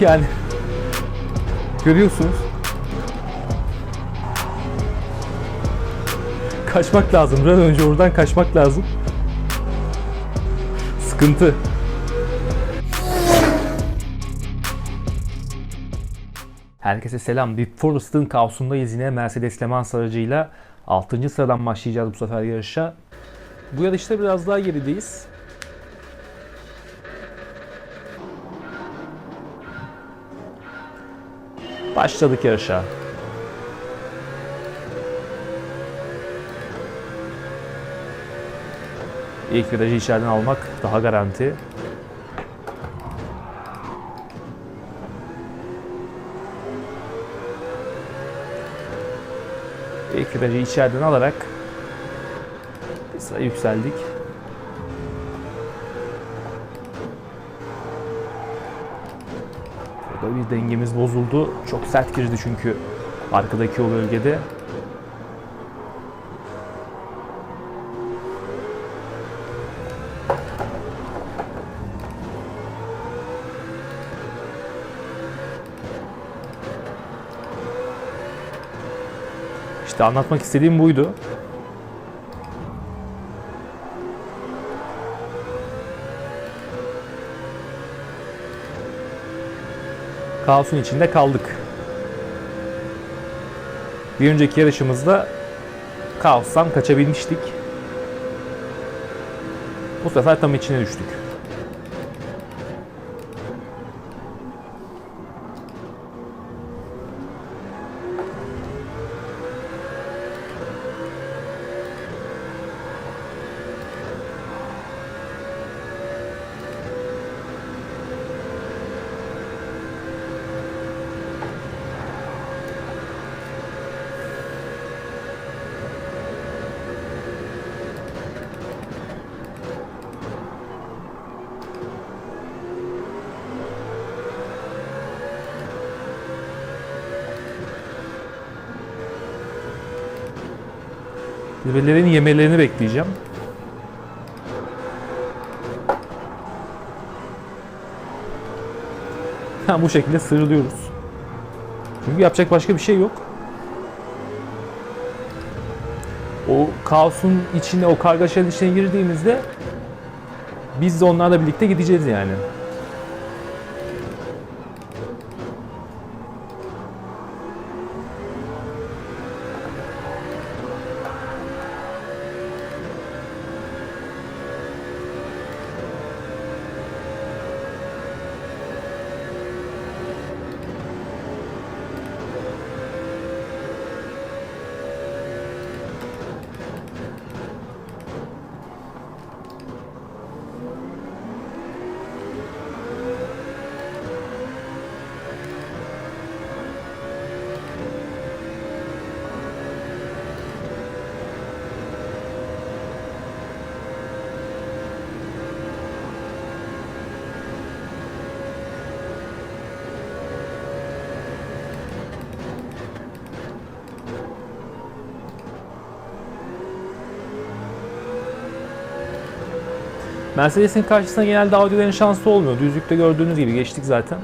Yani görüyorsunuz. Kaçmak lazım. Bir önce oradan kaçmak lazım. Sıkıntı. Herkese selam. Deep Forest'ın kaosundayız yine Mercedes Le Mans aracıyla. 6. sıradan başlayacağız bu sefer yarışa. Bu yarışta biraz daha gerideyiz. Başladık yarışa. İlk virajı içeriden almak daha garanti. İlk virajı içeriden alarak bir sıra yükseldik. Dengemiz bozuldu. Çok sert girdi çünkü arkadaki o bölgede. İşte anlatmak istediğim buydu. Kaosun içinde kaldık. Bir önceki yarışımızda kaostan kaçabilmiştik. Bu sefer tam içine düştük. Zirvelerin yemelerini bekleyeceğim. Ha, bu şekilde sıyrılıyoruz. Çünkü yapacak başka bir şey yok. O kaosun içine, o kargaşanın içine girdiğimizde biz de onlarla birlikte gideceğiz yani. Mercedes'in karşısına genelde Audi'lerin şansı olmuyor. Düzlükte gördüğünüz gibi geçtik zaten.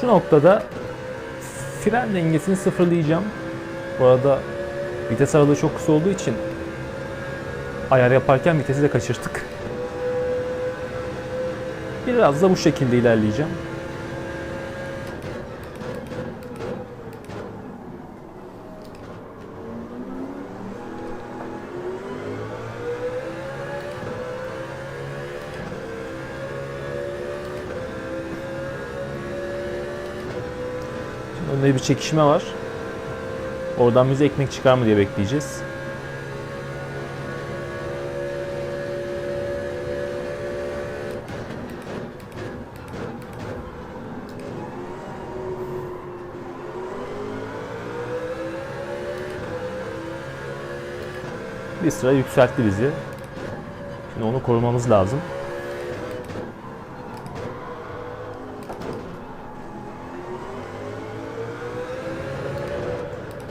Şu noktada fren dengesini sıfırlayacağım. Bu arada vites aralığı çok kısa olduğu için ayar yaparken vitesi de kaçırdık. Biraz da bu şekilde ilerleyeceğim. Şimdi önde bir çekişme var. Oradan bize ekmek çıkar mı diye bekleyeceğiz. bir sıra yükseltti bizi. Şimdi onu korumamız lazım.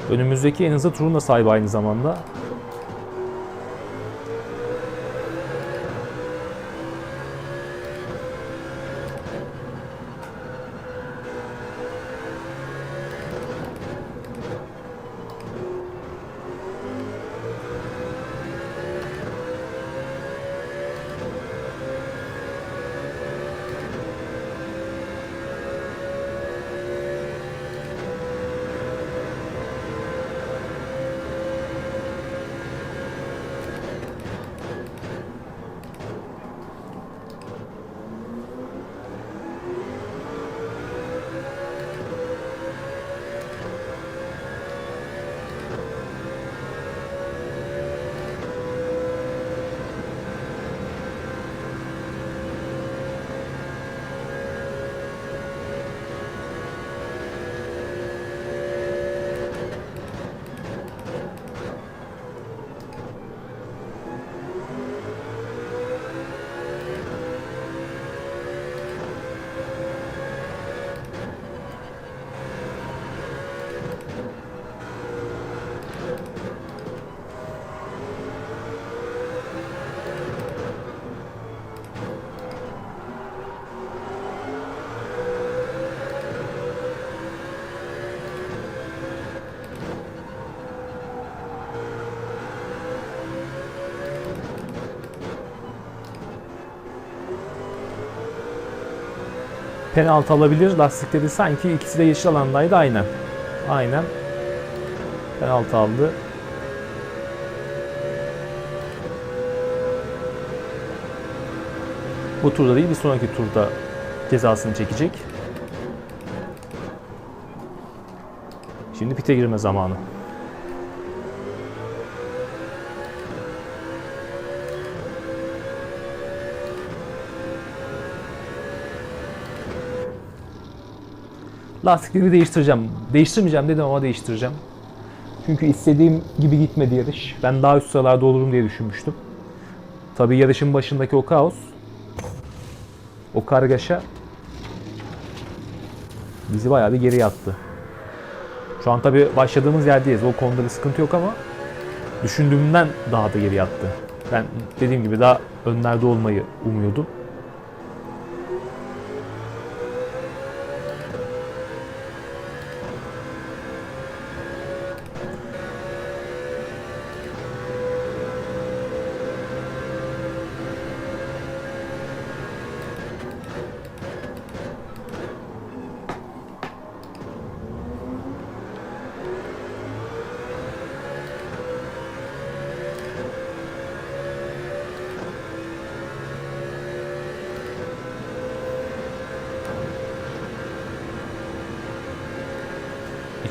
Önümüzdeki en hızlı turun da sahibi aynı zamanda. Penaltı alabilir. Lastikleri sanki ikisi de yeşil alandaydı aynen. Aynen. Penaltı aldı. Bu turda değil bir sonraki turda cezasını çekecek. Şimdi pite girme zamanı. Lastikleri değiştireceğim. Değiştirmeyeceğim dedim ama değiştireceğim. Çünkü istediğim gibi gitmedi yarış. Ben daha üst sıralarda olurum diye düşünmüştüm. Tabii yarışın başındaki o kaos, o kargaşa bizi bayağı bir geriye attı. Şu an tabii başladığımız yerdeyiz. O konuda bir sıkıntı yok ama düşündüğümden daha da geriye attı. Ben dediğim gibi daha önlerde olmayı umuyordum.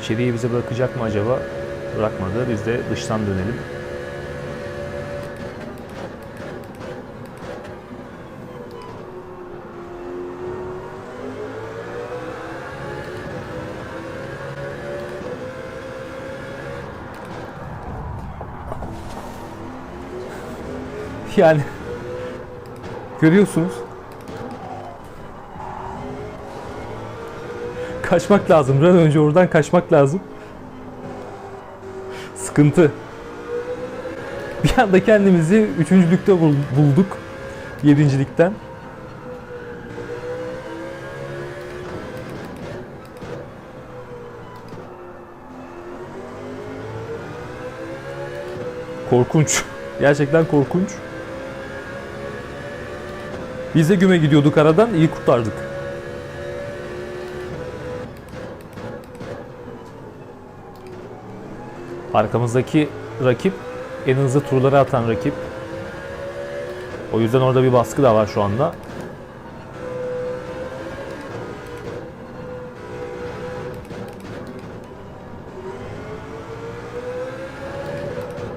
İçeriği bize bırakacak mı acaba? Bırakmadı. Biz de dıştan dönelim. Yani görüyorsunuz kaçmak lazım. Bir önce oradan kaçmak lazım. Sıkıntı. Bir anda kendimizi üçüncülükte bul- bulduk. Yedincilikten. Korkunç. Gerçekten korkunç. Biz de güme gidiyorduk aradan. iyi kurtardık. Arkamızdaki rakip en hızlı turları atan rakip. O yüzden orada bir baskı da var şu anda.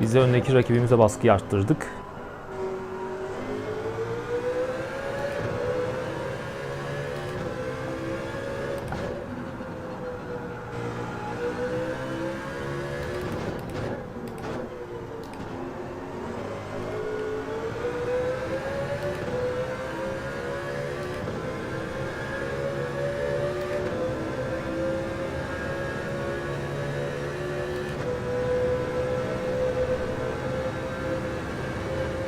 Biz de öndeki rakibimize baskıyı arttırdık.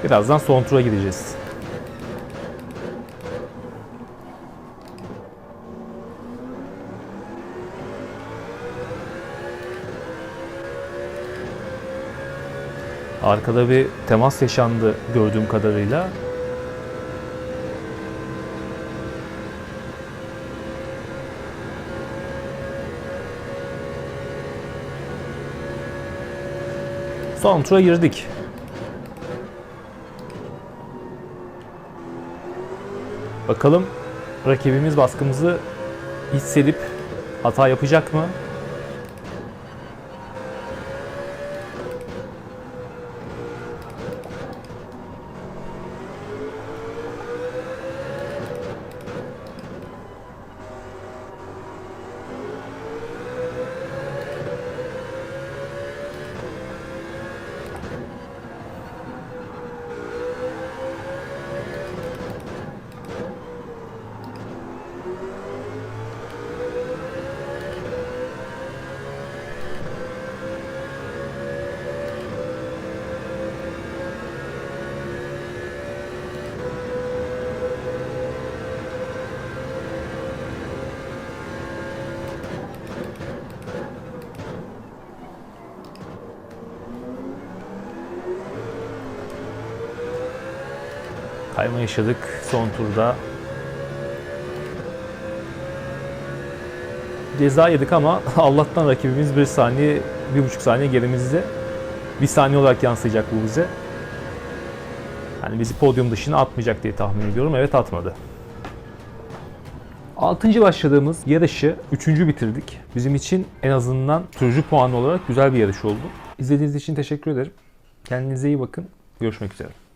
Birazdan son tura gideceğiz. Arkada bir temas yaşandı gördüğüm kadarıyla. Son tura girdik. Bakalım rakibimiz baskımızı hissedip hata yapacak mı? Kayma yaşadık son turda. Ceza yedik ama Allah'tan rakibimiz bir saniye, bir buçuk saniye gerimizde. Bir saniye olarak yansıyacak bu bize. Yani bizi podyum dışına atmayacak diye tahmin ediyorum. Evet atmadı. Altıncı başladığımız yarışı üçüncü bitirdik. Bizim için en azından sürücü puanı olarak güzel bir yarış oldu. İzlediğiniz için teşekkür ederim. Kendinize iyi bakın. Görüşmek üzere.